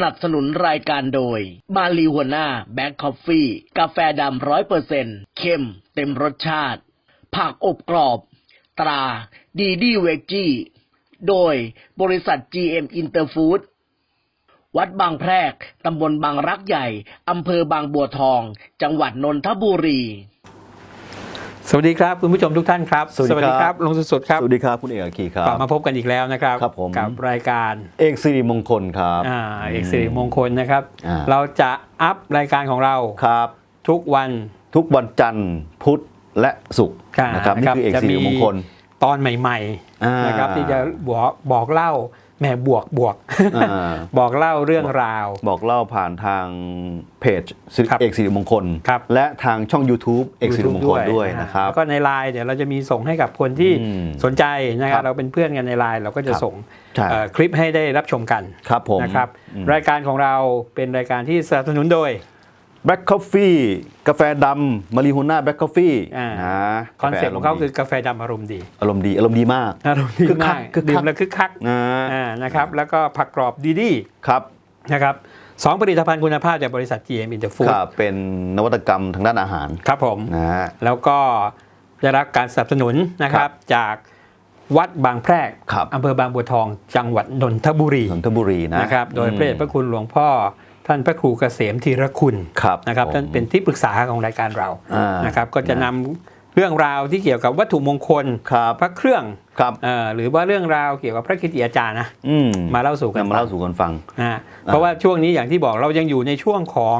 สนับสนุนรายการโดย มาลีหัวหน้าแบ็คคอฟฟี่ กาแฟดำร้อยเปอร์เซ็นเข้ม เต็มรสชาติ ผักอบกรอบ ตรา ดีดีเวจจี้ โดยบริษัท GM Interfood วัดบางแพรก ตำบลบางรักใหญ่ อำเภอบางบัวทอง จังหวัดนนทบุรี สวัสดีครับคุณผู้ชมทุกท่านครับ สวัสดีครับลงสุดๆครับสวัสดีครับคุณเอกอาคีครักลับบมาพบกันอีกแล้วนะครับครับผม กับรายการเอกสิริมงคลครับอ่าเอกสิริมงคลนะครับ อ่า เราจะอัพรายการของเราครับ ทุกวัน ทุกวันจันทร์พุธและศุกร์ค่ะนะครับนี่คือเอกจะสิริมงคล ตอนใหม่อ่าๆนะครับที่จะบอกบอกเล่า แหมบวกบวกอ่าบอกเล่าเรื่องราว บอกเล่าผ่านทางเพจสิริครับเอกสิริมงคลครับและทางช่อง YouTube เอกสิริมงคลด้วยฮนะครับแล้วก็ในไลน์เดี๋ยวเราจะมีส่งให้กับคนที่อืมสนใจนะคครัรับบเราเป็นเพื่อนกันในไลน์เราก็จะครับส่งใช่เอ่อคลิปให้ได้รับชมกันครับผมนะครับอืมรายการของเราเป็นรายการที่สนับสนุนโดย Black Coffee กาแฟดำมาริโฮน่าแบล็คคอฟฟี่อ่านะคอนเซ็ปต์ของเขาคือกาแฟดำอารมณ์ดี อารมณ์ดีอารมณ์ดีมาก อารมณ์ดีคึกคัมากกคึกคัก ดื่มแล้วคึกคักนะอ่านะครับแล้วก็ผักกรอบดีดีครับนะครับสองผลิตภัณฑ์คุณภาพจากบริษัท GM Interfood ครับเป็นนวัตกรรมทางด้านอาหารครับผม นะฮะ แล้วก็ได้รับการสนับสนุนนะครับจากวัดบางแพรกครับ อำเภอบางบัวทอง จังหวัดนนทบุรีนนทบุรีนะนะครับ โดยอืมพระเดชพระคุณหลวงพ่อ ท่านพระครูเกษมธีรคุณครับนะครับผมท่านเป็นที่ปรึกษาของรายการเราอ่านะครับก็จะนำเรื่องราวที่เกี่ยวกับวัตถุมงคลครับพระเครื่องครับเอ่อหรือว่าเรื่องราวเกี่ยวกับพระคิติอาจารย์นะอืมมาเล่าสู่กันนำมาเล่าสู่กันฟังนะฮะเพราะว่าช่วงนี้อย่างที่บอกเรายังอยู่ในช่วงของ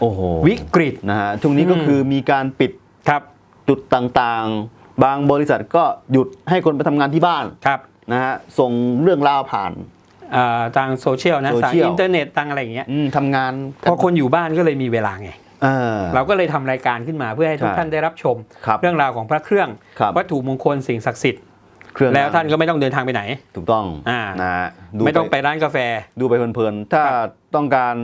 โอ้โหวิกฤตนะฮะช่วงนี้ก็อืมคือมีการปิดครับจุดต่างๆ บางบริษัทก็หยุดให้คนไปทำงานที่บ้านครับนะฮะส่งเรื่องราวผ่านเอ่อทางโซเชียลนะโซทางเชียล อินเทอร์เน็ตทางอะไรอย่างเงี้ยอืมทำงานพอคนอยู่บ้านก็เลยมีเวลาไง เออ เราก็เลยทำรายการขึ้นมาเพื่อให้ทุกใช่ ท่านได้รับชม ครับ เรื่องราวของพระเครื่อง ครับวัตถุมงคลสิ่งศักดิ์สิทธิ์เครื่องแล้วท่านก็ไม่ต้องเดินทางไปไหน ถูกต้องอ่า นะฮะดูไม่ต้องไปร้านกาแฟ ดูไปเพลินๆ ถ้าครับ ต้องการ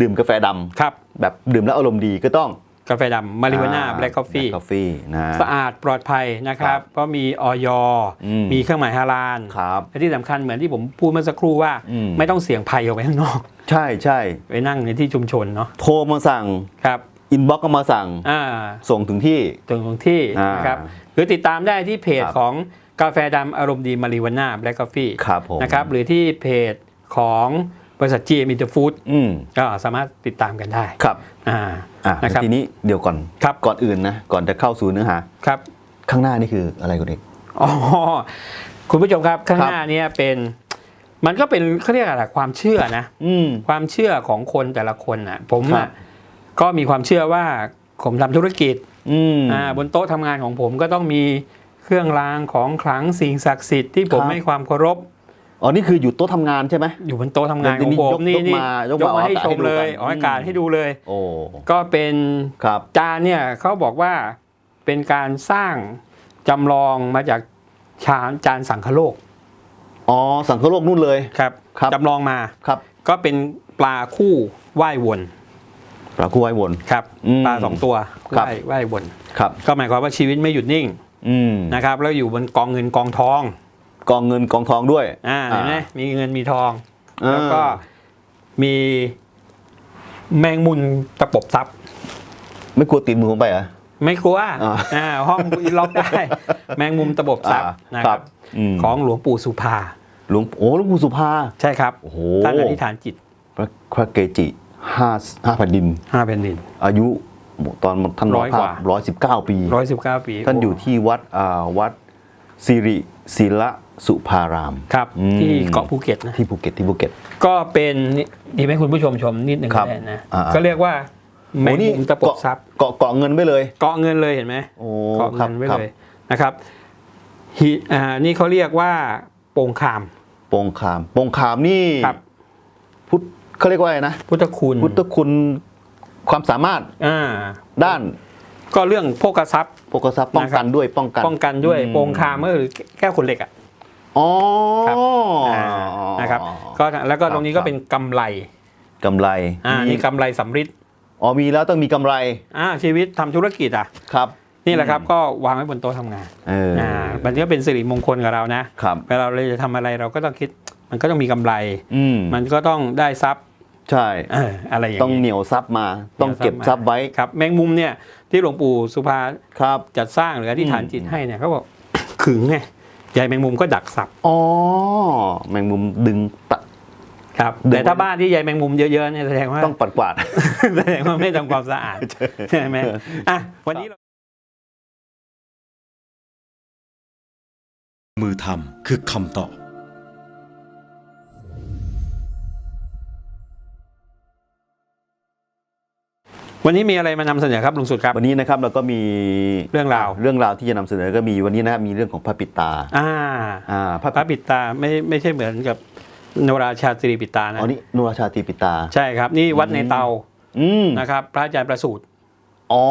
ดื่มกาแฟดำครับ แบบดื่มแล้วอารมณ์ดีก็ต้อง กาแฟดำมาริวาน่าแบล็กคอฟฟี่กาแฟนะฮะสะอาดปลอดภัยนะคครัรับบเพราะมีออยอืมมีเครื่องหมายฮาลาลครับและที่สำคัญเหมือนที่ผมพูดเมื่อสักครู่ว่าอืมไม่ต้องเสี่ยงภัยออกไปข้างนอก ใช่ใช่ไปนั่งในที่ชุมชนเนาะโทรมาสั่งครับอินบ็อกก็มาสั่งอ่าส่งถึงที่ตรงตรงที่อ่านนะครับหรือติดตามได้ที่เพจครับของกาแฟดำอารมณ์ดีมาริวาน่าแบล็กกาแฟครับผมนะครับหรือที่เพจของบริษัท GM Interfood อืมก็สามารถติดตามกันได้ครับอ่า อะนะครับทีนี้เดี๋ยวก่อนครับก่อนอื่นนะก่อนจะเข้าสู่เนื้อหาครับ ข้างหน้านี่คืออะไรคุณเอกอ๋อคุณผู้ชมครับข้างครับหน้าเนี้เป็นมันก็เป็นเขาเรียกอะไรความเชื่อนะ อืมความเชื่อของคนแต่ละคนน่ะ ผมครัอะบก็มีความเชื่อว่าผมทำธุรกิจอืมอ่าบนโต๊ะทำงานของผมก็ต้องมีเครื่องรางของขลังสิ่งศักดิ์สิทธิ์ที่ผมครับให้ความเคารพ อ๋อนี่คืออยู่โต๊ะทำงานใช่ไหม อยู่บนโต๊ะทำงานของผมยกนี่ยกนี่มายกยมากมาให้ออกอากาศชมเลยให้ดูกันออกอากาศอืมให้ดูเลย โอ้ก็เป็นครับจานเนี่ยเขาบอกว่าเป็นการสร้างจำลองมาจากชานจานสังคโลก อ๋อสังคโลกนู่นเลยครับครับจำลองมาครับ ก็เป็นปลาคู่ว่ายวนปลาคู่ไว้วนครับอืมปลาสองตัวครับว่ายว่ายวนครับ ก็หมายความว่าชีวิตไม่หยุดนิ่งอืมนะครับ แล้วอยู่บนกองเงินกองทอง กองเงินกองทองด้วย อ่าเห็นไหมมีเงินมีทองอ่าแล้วก็มีแมงมุมตะปบซับไม่กลัวติดมือผมไปเหรอไม่กลัวอ่าอ่าห้องล็อกได้ แมงมุมตะปบซับอ่านะคครัรับบอืมของหลวงปู่สุภา หลวงโอ้หลวงปู่สุภา ใช่ครับโอ้โหท่านอธิษฐานจิตพระพระเกจิห้าห้าแผ่นดินห้าแผ่นดิน อายุตอนท่านร้อยกว่าร้อยสิบเก้าปีร้อยสิบเก้าปี ท่านอยู่ที่วัดอ่าวัดสิริศิละ สุภารามครับอืมที่เกาะภูเก็ตนะ ที่ภูเก็ตที่ภูเก็ต ก็เป็นดีไหมคุณผู้ชมชมนิดหนึ่งครับได้นะอ่าก็เรียกว่าแมโอ้งนี่มุมตะปบเกาะซับเกาะเกาะเงินไว้เลย เกาะเงินเลยเห็นไหมโอ้เกาะครัเงิบนไว้ครับเลยนะครับหิอ่านี่เขาเรียกว่าโปงคาม โปงคามโปงคามนี่ครับ พุทธเขาเรียกว่าอะไรนะ พุทธคุณพุทธคุณความสามารถอ่าด้านก็เรื่องโภกทรัพย์ โภคทรัพย์ป้องกันด้วยป้องกัน ป้องกันด้วยอืม โปงคามก็คือแก้วขนเหล็กอะ อ๋อครับอ่านะครับก็แล้วก็ตรงนี้ก็เป็นกำไรกำไรอ่ามีนี่กำไรสำริดอ๋อมีแล้วต้องมีกำไรอ่าชีวิตทำธุรกิจอะครับนี่แหละครับก็วางไว้บนโต๊ะทำงานเออออ่ามันก็เป็นสิริมงคลกับเรานะครับเวลาเราจะทำอะไรเราก็ต้องคิดมันก็ต้องมีกำไรอืมมันก็ต้องได้ทรัพย์ใช่เอออะไรอย่างต้องเหนี้นียวซับมาต้องเก็บซับไว้ครับ แมงมุมเนี่ยที่หลวงปู่สุภาครับจัดสร้างหรืออธิษฐานอืมจิตให้เนี่ยเขาบอกขึงไง ใยแมงมุมก็ดักสับอ๋อแมงมุมดึงตะครับดูแต่ถ้าบ้านที่ใยแมงมุมเยอะๆเนี่ยแสดงว่า ต้องปัดกวาด แสดงว่าไม่ทำความสะอาด ใช่ไหมอะวันนี้เรามือทำคือคำตอบ วันนี้มีอะไรมานำเสนอครับลุงสุดครับ วันนี้นะครับเราก็มีเรื่องราว เรื่องราวที่จะนำเสนอก็มีวันนี้นะครับมีเรื่องของพระปิดตาอ่าอ่าพระพระปิดตาไม่ไม่ใช่เหมือนกับโนราชาตรีปิดตานะอ๋อนี่นุราชาติปิดตา ใช่ครับ นี่วัดในเตาอืมนะครับ พระอาจารย์ประสูตรอ๋อ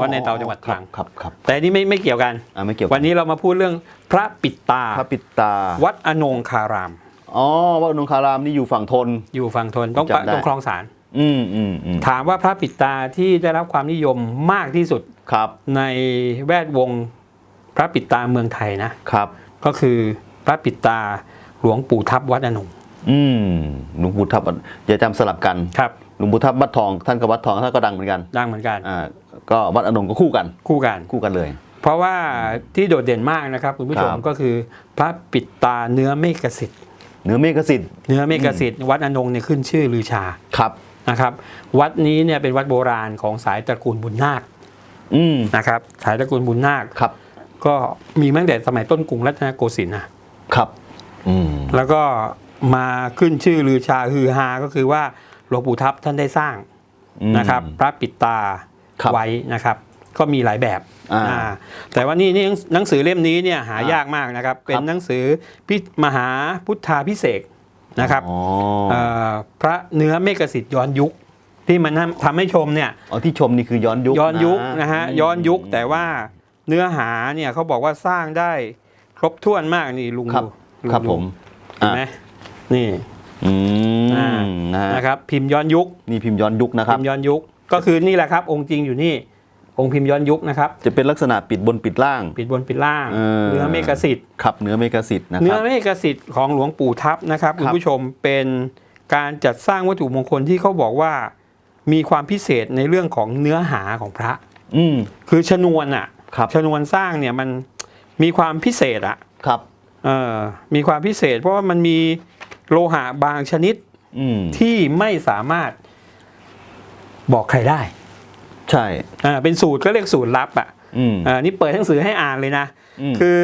วัดในเตาจังหวัดตรัง ครับครับแต่อันนี่ไม่ไม่เกี่ยวกัน อ่าไม่เกี่ยววันนี้เรามาพูดเรื่องพระปิดตา พระปิดตาวัดอนงคาราม อ๋อวัดอนงคารามนี่อยู่ฝั่งทน อยู่ฝั่งทนต้องจำได้ ต้องคลองสาร อืมอืมอืมถามว่าพระปิดตาที่ได้รับความนิยมมากที่สุดครับในแวดวงพระปิดตาเมืองไทยนะครับ ก็คือพระปิดตาหลวงปู่ทับวัดอนงอืมหลวงปู่ทับอย่าจำสลับกันครับหลวงปู่ทับวัดทองท่านก็วัดทองท่านก็ดังเหมือนกันดังเหมือนกันอ่าก็วัดอนงก็คู่กันคู่กันคู่กันเลย เพราะว่าที่โดดเด่นมากนะครับคุณผู้ชมครับก็คือพระปิดตาเนื้อเมฆสิทธิ์เหนือเมฆสิทธิ์เนื้อเมฆสิทธิ์วัดอนงเนี่ยขึ้นชื่อลือชาครับ นะครับวัดนี้เนี่ยเป็นวัดโบราณของสายตระกูลบุญนาคอืมนะครับสายตระกูลบุญนาคครับก็มีมาตั้งแต่สมัยต้นกรุงรัตนโกสินทร์นะครับอืมแล้วก็มาขึ้นชื่อลือชาฮือฮาก็คือว่าหลวงปู่ทับท่านได้สร้างอืมนะครับพระปิดตาครับไว้นะครับ ก็มีหลายแบบอ่าอ่าแต่ว่านี่นี่หนังสือเล่มนี้เนี่ยหาอ่ายากมากนะครับ เป็นหนังสือพิมหาพุทธาพิเศษก นะครับอ๋อเอ่อพระเนื้อเมกสิทธิ์ย้อนยุค ที่มันทำทำให้ชมเนี่ย อ๋อที่ชมนี่คือย้อนยุคย้อนยุคนะฮะอืมย้อนยุคแต่ว่าเนื้อหาเนี่ยเขาบอกว่าสร้างได้ครบถ้วนมากนี่ลุงครับดูลุงครับดูผมเห็นไหมนี่ อืมอ่านะฮะนะครับ พิมพ์ย้อนยุคนี่พิมพ์ย้อนยุคนะครับ พิมพ์ย้อนยุคก็คือนี่แหละครับ องค์จริงอยู่นี่ องค์พิมพ์ย้อนยุคนะครับ จะเป็นลักษณะปิดบนปิดล่าง ปิดบนปิดล่าง เออ เนื้อเมกสิทธิ์ครับเนื้อเมกสิทธิ์นะคเนื้อรับเมกสิทธิ์ของหลวงปู่ทับนะครับครับคุณผู้ชมเป็นการจัดสร้างวัตถุมงคลที่เขาบอกว่า มีความพิเศษในเรื่องของเนื้อหาของพระ อืม คือชนวนอะครับ ชนวนสร้างเนี่ยมันมีความพิเศษอะครับ เออมีความพิเศษ เพราะว่ามันมีโลหะบางชนิดอืมที่ไม่สามารถบอกใครได้ ใช่อ่าเป็นสูตรก็เรียกสูตรลับอะอืมอ่านี่เปิดหนังสือให้อ่านเลยนะมคือ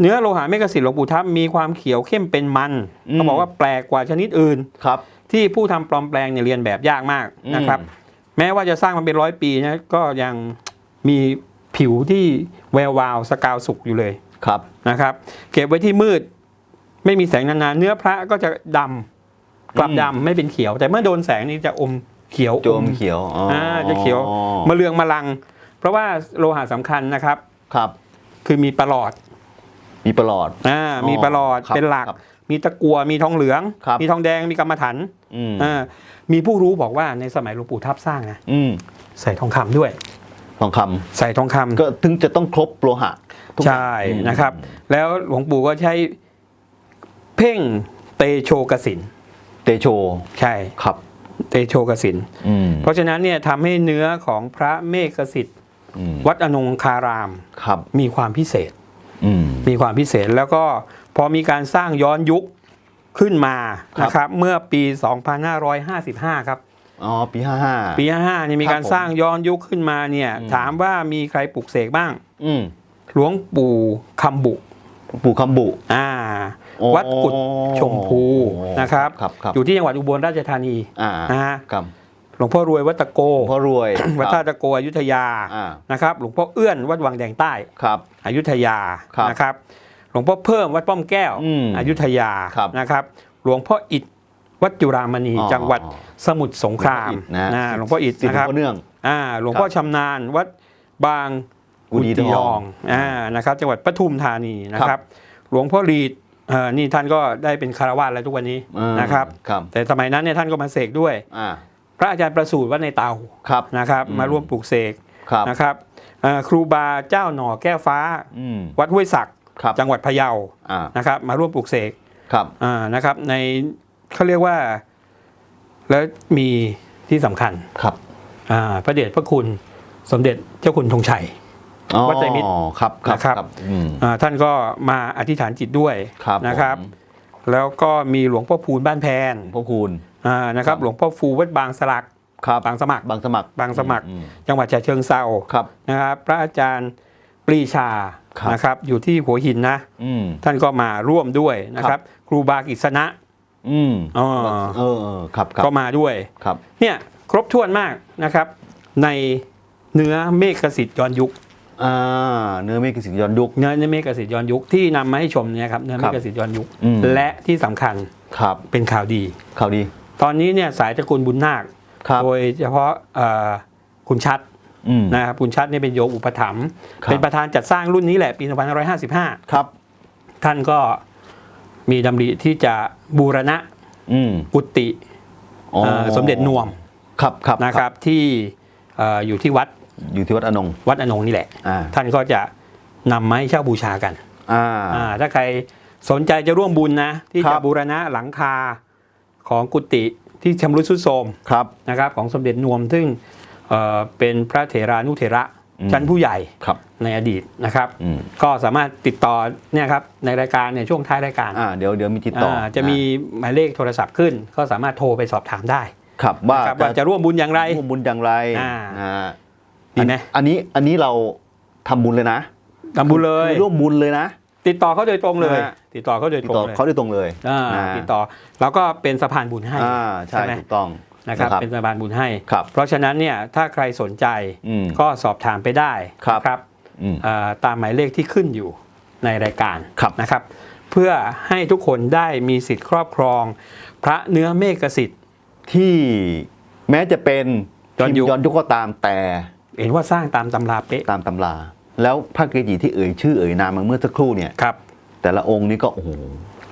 เนื้อโลหะเมกสิทธิ์หลวงปู่ทับมีความเขียวเข้มเป็นมันอืมเขาบอกว่าแปลกกว่าชนิดอื่นครับ ที่ผู้ทำปลอมแปลงเนี่ยเรียนแบบยากมากนะครับอืมแม้ว่าจะสร้างมาเป็นร้อยปีนะก็ยังมีผิวที่แวววาวสกาวสุกอยู่เลยครับนะครับ เก็บไว้ที่มืด ไม่มีแสงนานๆเนื้อพระก็จะดำกลับอืมดำไม่เป็นเขียว แต่เมื่อโดนแสงนี่จะอม เขียวโจมอเขียวอ๋อออ่าจะเขียวมะเรืองมะลัง เพราะว่าโลหะสำคัญนะครับครับ คือมีประหลอด มีประหลอดอ่าอ๋อมีประหลอดครับเป็นหลักครับมีตะกัวมีทองเหลืองครับมีทองแดงมีกรรมฐานอืมอ่ามีผู้รู้บอกว่าในสมัยหลวงปู่ทับสร้างนะอืมใส่ทองคำด้วย ทองคำใส่ทองคำก็ถึงจะต้องครบโลหะทุกอย่างใช่อืมนะครับ แล้วหลวงปู่ก็ใช้เพ่งเตโชกสินเตโช ใช่ครับ เตโชกสินอืมเพราะฉะนั้นเนี่ยทำให้เนื้อของพระเมฆสิทธิ์อืมวัดอนงคารามครับมีความพิเศษอืมมีความพิเศษแล้วก็พอมีการสร้างย้อนยุคขึ้นมาครับนะครับ เมื่อปี 2555 ครับอ๋อปีห้าห้าปี 55เนี่ยมีการครับผมสร้างย้อนยุคขึ้นมาเนี่ยอืมถามว่ามีใครปลุกเสกบ้างอืมหลวงปู่คำบุ ปู่คำบุ อ่า อ๋อวัดกุดชมพูนะครับ ครับครับอยู่ที่จังหวัดอุบลราชธานีอ่า นะฮะครับหลวงพ่อรวยวัดตะโกพ่อรวย วัดคท่ารับตะโกอยุธยาอ่า นะครับ หลวงพ่อเอื้อนวัดวังแดงใต้ ครับ อยุธยาครับนะครับ หลวงพ่อเพิ่มวัดป้อมแก้วอืมอยุธยาครับนะครับ หลวงพ่ออิฐวัดจุรามณีอ๋อจังหวัดสมุทรสงครามนะนะ หลวงพ่ออิฐสิทธิ์นะครับหลวงพ่อเนื่อง อ่าหลวงพ่อชำนาญวัดบาง กุดีทองอ่านะครับจังหวัดปทุมธานีนะคครัรับบหลวงพ่อรีดเอ่อนี่ท่านก็ได้เป็นคารวาสแล้วทุกวันนี้อืมนะครับครับ แต่สมัยนั้นเนี่ยท่านก็มาเสกด้วยอ่าพระอาจารย์ประสูติวัดในเตาครับนะครับอืมมาร่วมปลูกเสกครับนะครับเอ่อครูบาเจ้าหน่อแก้วฟ้าอืมวัดห้วยศักดิ์ครับจังหวัดพะเยาอ่านะครับ มาร่วมปลูกเสกครับอ่านะครับ ในเขาเรียกว่า แล้วมีที่สำคัญครับอ่าพระเดชพระคุณสมเด็จเจ้าคุณธงชัยอ๋อ วัดไตรมิตรครับครับนะครับครับอืมอ่าท่านก็มาอธิษฐานจิตด้วยครับนะครับผมแล้วก็มีหลวงพ่อพูนบ้านแพนพ่อคูณอ่านะครับครับ หลวงพ่อฟูวัดบางสลักครับบางสมัครบางสมัครบางสมัครอืมจังหวัดฉะเชิงเซาครับนะครับ พระอาจารย์ปรีชาครับนะครับ อยู่ที่หัวหินนะอืมท่านก็มาร่วมด้วยนะคครัรับบครูบากิษณะอืมอ๋อเออเออครับครับก็มาด้วยครับ เนี่ยครบถ้วนมากนะครับ ในเนื้อเมฆสิทธิ์ย้อนยุค อ่าเนื้อเมฆสิงห์ย้อนยุค เนื้อเมฆสิทธิ์ย้อนยุคที่นำมาให้ชมเนี่ยครับเนื้อคเมรับฆสิทธิ์ย้อนยุค อืม และที่สำคัญครับเป็นข่าวดี ข่าวดี ตอนนี้เนี่ยสายตระกูลบุญนาค ครับโดยเฉพาะเอ่อคุณชัดอืม นะครับคุณชัดเนี่ยเป็นโยมอุปถัมภ์ครับ เป็นประธานจัดสร้างรุ่นนี้แหละปี2555 ครับ ท่านก็มีดำริที่จะบูรณะอืมกุฏิอ๋อเอ่อสมเด็จนวมครับครับ นะครับที่เอ่ออยู่ที่วัด อยู่ที่วัดอนงวัดอนงนี่แหละ อ่าท่านก็จะนำมาให้เช่าบูชากันอ่า อ่าถ้าใครสนใจจะร่วมบุญนะ ที่ครัจะบ บูรณะหลังคาของกุฏิที่ชำรุดทรุดโทรม ครับ นะครับของสมเด็จนวมซึ่งเอ่อเป็นพระเถรานุเถระอืม ชั้นผู้ใหญ่ครับ ในอดีตนะครับ อืม ก็สามารถติดต่อเนี่ยครับในรายการในยช่วงท้ายรายการอ่า เดี๋ยวเดี๋ยวมีติดต่ออ่าจะมีหมายเลขโทรศัพท์ขึ้น ก็สามารถโทรไปสอบถามได้ครับว่านะครับว่าจะร่วมบุญอย่างไร ร่วมบุญอย่างไรอ่าอ่า ดีไหมอันนี้อันนี้เราทำบุญเลยนะทำบุญเลยคือร่วมบุญเลยนะ ติดต่อเขาโดยตรงเลยนะฮะติดต่อเขาโดยติตดรงต่อเลยเขาโดยตรงเลยอ่าอ่าติดต่อแล้วก็เป็นสะพานบุญให้อ่าใช่ใช่ไหมถูกต้องนะครับเป็นสะพานบุญให้ครับเพราะฉะนั้นเนี่ยถ้าใครสนใจอืมก็สอบถามไปได้ครับนะครับอืมอ่าตามหมายเลขที่ขึ้นอยู่ในรายการครับนะครับ เพื่อให้ทุกคนได้มีสิทธิ์ครอบครอง พระเนื้อเมฆสิทธิ์ที่แม้จะเป็นย้อนยุคพิมพ์ย้อนยุคก็ตามแต่ เห็นว่าสร้างตามตำราเป๊ะตามตำรา แล้วพระเกจิที่เอ่ยชื่อเอ่ยนามมาเมื่อสักครู่เนี่ยครับ แต่ละองค์นี้ก็โอ้โห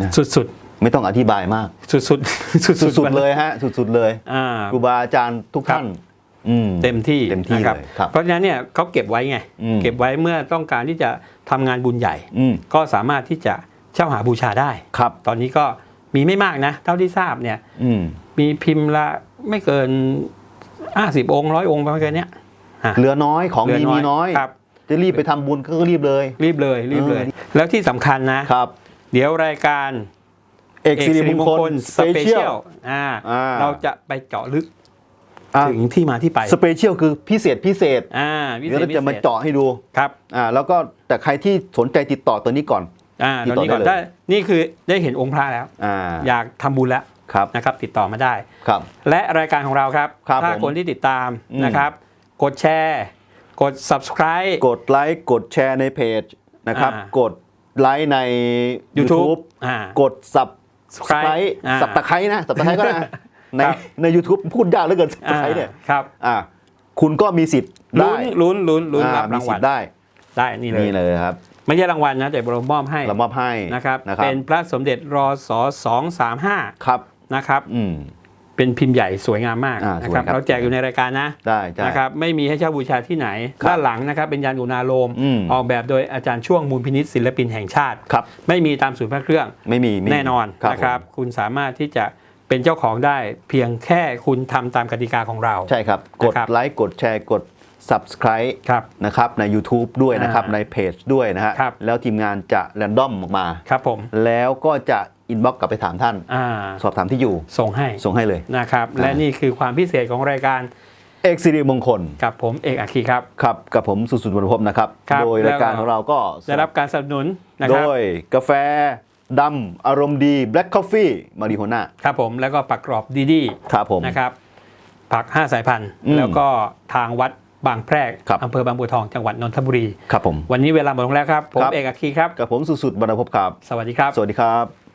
นะสุดไม่ต้องอธิบายมากๆสุดๆสุดๆสุดๆเลยฮะสุดๆเลยอ่าครูบาอาจารย์ทุกครับท่านอืมเต็มที่เต็มที่นะครับเลยครับ เพราะฉะนั้นเนี่ยเขาเก็บไว้ไงอืมเก็บไว้เมื่อต้องการที่จะทำงานบุญใหญ่อืมก็สามารถที่จะเช่าหาบูชาได้ครับ ตอนนี้ก็มีไม่มากนะ เท่าที่ทราบเนี่ยอืมมีพิมพ์ละไม่เกิน50องค์ร้อยองค์ประมาณเนี้ยอะ เหลือน้อยของเหลืมีมีน้อยครับจะรีบไปทำบุญก็รีบเลย รีบเลยรีบเลย แล้วที่สำคัญนะครับ เดี๋ยวรายการเอกสิริมงคลสเปเชียลอ่าอ่าเราจะไปเจาะลึกถึงที่มาที่ไปสเปเชียลคือพิเศษพิเศษอ่าพิเดี๋ยวเศษเราจะมาพิศษเจาะให้ดูครับอ่าแล้วก็แต่ใครที่สนใจติดต่อตัวนี้ก่อนอ่าติตดอนต่อนี้ก่อนได้เลยได้นี่คือได้เห็นองค์พระแล้วอ่าอยากทำบุญแล้วครับนะครับ ติดต่อมาได้ครับ และรายการของเราครับครับถ้าผมคนที่ติดตามอืมนะครับ กดแชร์ กด subscribe กดไลค์กดแชร์ในเพจนะครับ อ่ากดไลค์ใน YouTube YouTube อ่ากด subscribe อ่าสับตะไคร้นะสับตะไคร้ก็นะในครับ ใน YouTube พูดยากเหลือเกินสับตะไคร้เนี่ยอ่าครับอ่าคุณก็มีสิทธิ์ได้ลุ้นลุ้นลุ้นลุ้นอ่ารับมีรางสิวัทลธิ์ได้ได้นี่เลย นี่เลยครับไม่ใช่รางวัลนะแต่เรามอบให้เรามอบให้นะครับ นะครับเป็นพระสมเด็จรอสอ235ครับนะครับ อืม เป็นพิมพ์ใหญ่สวยงามมากอ่านะสวยครับครับเราแจกอยู่ในรายการนะได้ได้นะครับไม่มีให้เช่าบูชาที่ไหนครับด้านหลังนะครับเป็นยานอุณาโลมอืม ออกแบบโดยอาจารย์ช่วงมูลพินิษศิลปินแห่งชาติ ครับ ไม่มีตามศูนย์พระเครื่อง ไม่มีไม่มีแน่นอนนะครับผมคุณสามารถที่จะเป็นเจ้าของได้เพียงแค่คุณทำตามกติกาของเรา ใช่ครับ กดนะครับ ไลค์กดแชร์กด subscribe ครับ นะครับใน YouTube ด้วยนะครับอ่าในเพจด้วยนะฮะครับ แล้วทีมงานจะแรนดอมออกมา ครับผม แล้วก็จะ อินบ็อกกลับไปถามท่านอ่าสอบถามที่อยู่ ส่งให้ ส่งให้เลยนะครับ และอ่านี่นี่คือความพิเศษของรายการเอกสิริมงคล กับผมเอกอัคคีครับ ครับ กับผมสุสุนวรรณพบนะครับครับ โดยรายการแล้วก็ของเราก็ได้รับการสนับสนุนนะคโดรับยกาแฟดำอารมณ์ดี Black Coffee มาริโฮน่าครับผมแล้วก็ปักกรอบดีดีครับผมนะครับผัก 5 สายพันธุ์อืมแล้วก็ทางวัดบางแพรกครับอำเภอบางบัวทองจังหวัดนนทบุรี ครับผม วันนี้เวลาหมดลงแล้วครับ ผมครับเอกอัคคีครับ กับผมสุสุดวรรณพบครับ สวัสดีครับ สวัสดีครับ